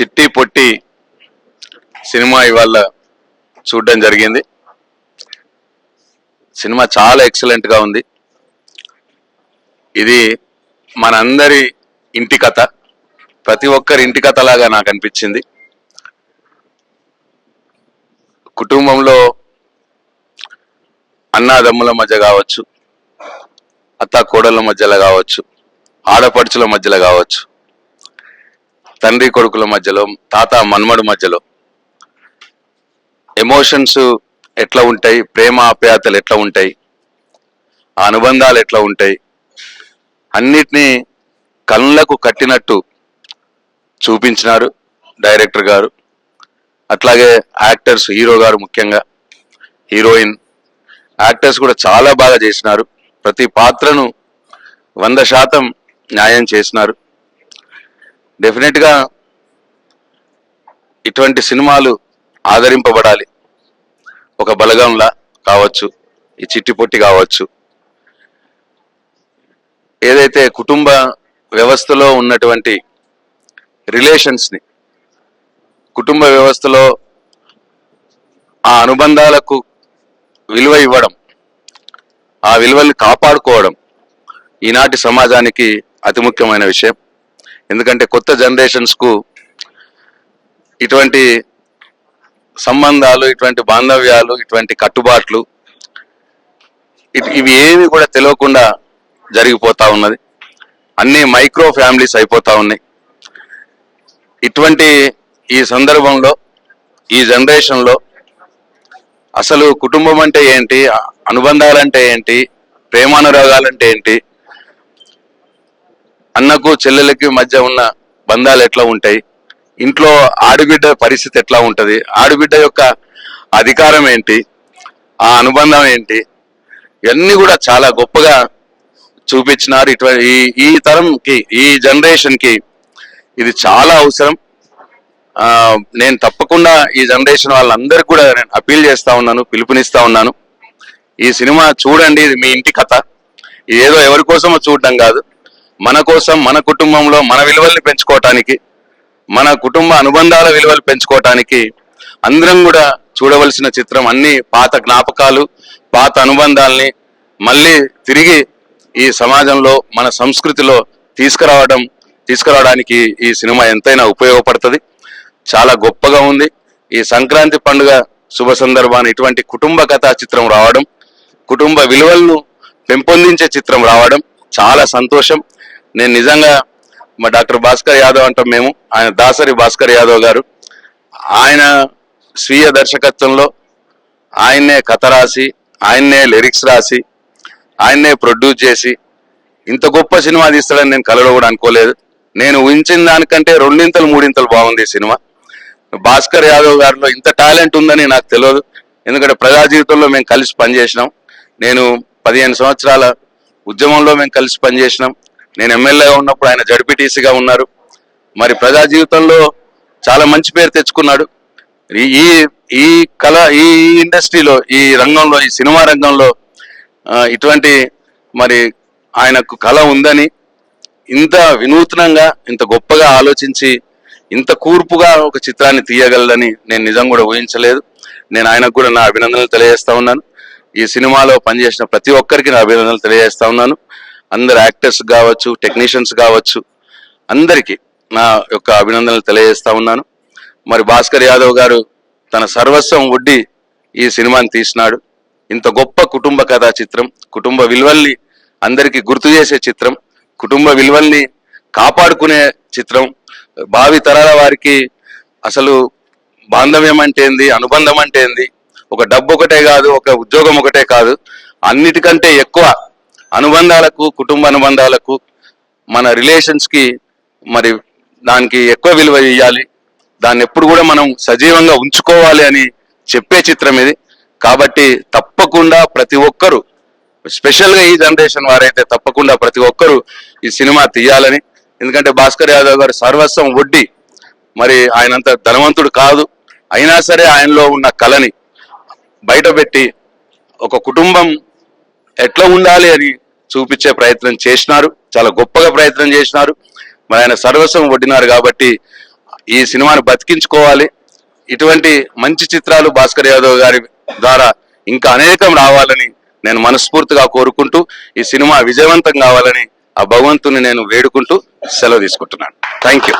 చిట్టి పొట్టి సినిమా ఇవాళ చూడడం జరిగింది. సినిమా చాలా ఎక్సలెంట్గా ఉంది. ఇది మనందరి ఇంటి కథ. ప్రతి ఒక్కరి ఇంటి కథలాగా నాకు అనిపించింది. కుటుంబంలో అన్నాదమ్ముల మధ్య కావచ్చు అత్త కోడళ్ళ మధ్యలో కావచ్చు ఆడపడుచుల మధ్యలో కావచ్చు తండ్రి కొడుకుల మధ్యలో తాత మన్మడు మధ్యలో. ఎమోషన్స్ ఎట్లా ఉంటాయి? ప్రేమ ఆప్యాయతలు ఎట్లా ఉంటాయి? ఆ అనుబంధాలు ఎట్లా ఉంటాయి? అన్నిటినీ కళ్ళకు కట్టినట్టు చూపించినారు డైరెక్టర్ గారు. అట్లాగే యాక్టర్స్ హీరో గారు ముఖ్యంగా హీరోయిన్. యాక్టర్స్ కూడా చాలా బాగా చేసినారు. ప్రతి పాత్రను వంద శాతం న్యాయం చేసినారు. డెఫినెట్గా ఇటువంటి సినిమాలు ఆదరింపబడాలి. ఒక బలగంలా కావచ్చు ఈ చిట్టి పొట్టి కావచ్చు. ఏదైతే కుటుంబ వ్యవస్థలో ఉన్నటువంటి రిలేషన్స్ని కుటుంబ వ్యవస్థలో ఆ అనుబంధాలకు విలువ ఇవ్వడం ఆ విలువల్ని కాపాడుకోవడం ఈనాటి సమాజానికి అతి ముఖ్యమైన విషయం. ఎందుకంటే కొత్త జనరేషన్స్కు ఇటువంటి సంబంధాలు ఇటువంటి బాంధవ్యాలు ఇటువంటి కట్టుబాట్లు ఇట్- ఇవి ఏవి కూడా తెలియకుండా జరిగిపోతా ఉన్నది. అన్ని మైక్రో ఫ్యామిలీస్ అయిపోతా ఉన్నాయి. ఇటువంటి ఈ సందర్భంలో ఈ జనరేషన్లో అసలు కుటుంబం అంటే ఏంటి అనుబంధాలంటే ఏంటి ప్రేమానురాగాలంటే ఏంటి అన్నకు చెల్లెలకి మధ్య ఉన్న బంధాలు ఎట్లా ఉంటాయి? ఇంట్లో ఆడబిడ్డ పరిస్థితి ఎట్లా ఉంటుంది? ఆడబిడ్డ యొక్క అధికారం ఏంటి? ఆ అనుబంధం ఏంటి? ఇవన్నీ కూడా చాలా గొప్పగా చూపించినారు ఇటువంటి ఈ ఈ తరంకి ఈ జనరేషన్కి. ఇది చాలా అవసరం. నేను తప్పకుండా ఈ జనరేషన్ వాళ్ళందరికీ కూడా నేను అపీల్ చేస్తా ఉన్నాను పిలుపునిస్తా ఉన్నాను. ఈ సినిమా చూడండి ఇది మీ ఇంటి కథ. ఏదో ఎవరి కోసమో చూడడం కాదు. మన కోసం మన కుటుంబంలో మన విలువల్ని పెంచుకోవటానికి మన కుటుంబ అనుబంధాల విలువలు పెంచుకోవటానికి అందరం కూడా చూడవలసిన చిత్రం అన్ని పాత జ్ఞాపకాలు పాత అనుబంధాల్ని మళ్ళీ తిరిగి ఈ సమాజంలో మన సంస్కృతిలో తీసుకురావడం తీసుకురావడానికి ఈ సినిమా ఎంతైనా ఉపయోగపడుతుంది. చాలా గొప్పగా ఉంది. ఈ సంక్రాంతి పండుగ శుభ సందర్భాన్ని ఇటువంటి కుటుంబ కథా చిత్రం రావడం కుటుంబ విలువలను పెంపొందించే చిత్రం రావడం చాలా సంతోషం. నేను నిజంగా మా డాక్టర్ భాస్కర్ యాదవ్ అంటాం మేము ఆయన దాసరి భాస్కర్ యాదవ్ గారు. ఆయన స్వీయ దర్శకత్వంలో ఆయన్నే కథ రాసి ఆయన్నే లిరిక్స్ రాసి ఆయన్నే ప్రొడ్యూస్ చేసి ఇంత గొప్ప సినిమా తీస్తాడని నేను కలలో కూడా అనుకోలేదు. నేను ఊహించిన దానికంటే రెండింతలు మూడింతలు బాగుంది ఈ సినిమా. భాస్కర్ యాదవ్ గారిలో ఇంత టాలెంట్ ఉందని నాకు తెలియదు. ఎందుకంటే ప్రజా జీవితంలో మేము కలిసి పనిచేసినాం. నేను పదిహేను సంవత్సరాల ఉద్యమంలో మేము కలిసి పనిచేసినాం. నేను ఎమ్మెల్యేగా ఉన్నప్పుడు ఆయన జడ్పీటీసీగా ఉన్నారు. మరి ప్రజా జీవితంలో చాలా మంచి పేరు తెచ్చుకున్నాడు. ఈ ఈ- ఈ కళ ఈ ఇండస్ట్రీలో ఈ రంగంలో ఈ సినిమా రంగంలో ఇటువంటి మరి ఆయనకు కళ ఉందని ఇంత వినూత్నంగా ఇంత గొప్పగా ఆలోచించి ఇంత కూర్పుగా ఒక చిత్రాన్ని తీయగలదని నేను నిజం కూడా ఊహించలేదు. నేను ఆయనకు కూడా నా అభినందనలు తెలియజేస్తా ఉన్నాను. ఈ సినిమాలో పనిచేసిన ప్రతి ఒక్కరికి నా అభినందనలు తెలియజేస్తా ఉన్నాను. అందరు యాక్టర్స్ కావచ్చు టెక్నీషియన్స్ కావచ్చు అందరికీ నా యొక్క అభినందనలు తెలియజేస్తా ఉన్నాను. మరి భాస్కర్ యాదవ్ గారు తన సర్వస్వం ఒడ్డి ఈ సినిమాని తీసినాడు. ఇంత గొప్ప కుటుంబ కథా చిత్రం కుటుంబ విలువల్ని అందరికీ గుర్తు చేసే చిత్రం కుటుంబ విలువల్ని కాపాడుకునే చిత్రం భావి తరాల వారికి అసలు బాంధవ్యం అంటే ఏంది అనుబంధం అంటే ఏంది ఒక డబ్బు ఒకటే కాదు ఒక ఉద్యోగం ఒకటే కాదు అన్నిటికంటే ఎక్కువ అనుబంధాలకు కుటుంబ అనుబంధాలకు మన రిలేషన్స్కి మరి దానికి ఎక్కువ విలువ ఇవ్వాలి దాన్ని ఎప్పుడు కూడా మనం సజీవంగా ఉంచుకోవాలి అని చెప్పే చిత్రం ఇది. కాబట్టి తప్పకుండా ప్రతి ఒక్కరు స్పెషల్గా ఈ జనరేషన్ వారైతే తప్పకుండా ప్రతి ఒక్కరు ఈ సినిమా తీయాలని. ఎందుకంటే భాస్కర్ యాదవ్ గారు సర్వస్వం వడ్డీ మరి ఆయనంత ధనవంతుడు కాదు. అయినా సరే ఆయనలో ఉన్న కళని బయటపెట్టి ఒక కుటుంబం ఎట్లా ఉండాలి అని చూపించే ప్రయత్నం చేసినారు. చాలా గొప్పగా ప్రయత్నం చేసినారు. మరి ఆయన సర్వస్వం వడ్డినారు కాబట్టి ఈ సినిమాను బతికించుకోవాలి. ఇటువంటి మంచి చిత్రాలు భాస్కర్ యాదవ్ గారి ద్వారా ఇంకా అనేకం రావాలని నేను మనస్ఫూర్తిగా కోరుకుంటూ ఈ సినిమా విజయవంతం కావాలని ఆ భగవంతుని నేను వేడుకుంటూ సెలవు తీసుకుంటున్నాను. Thank you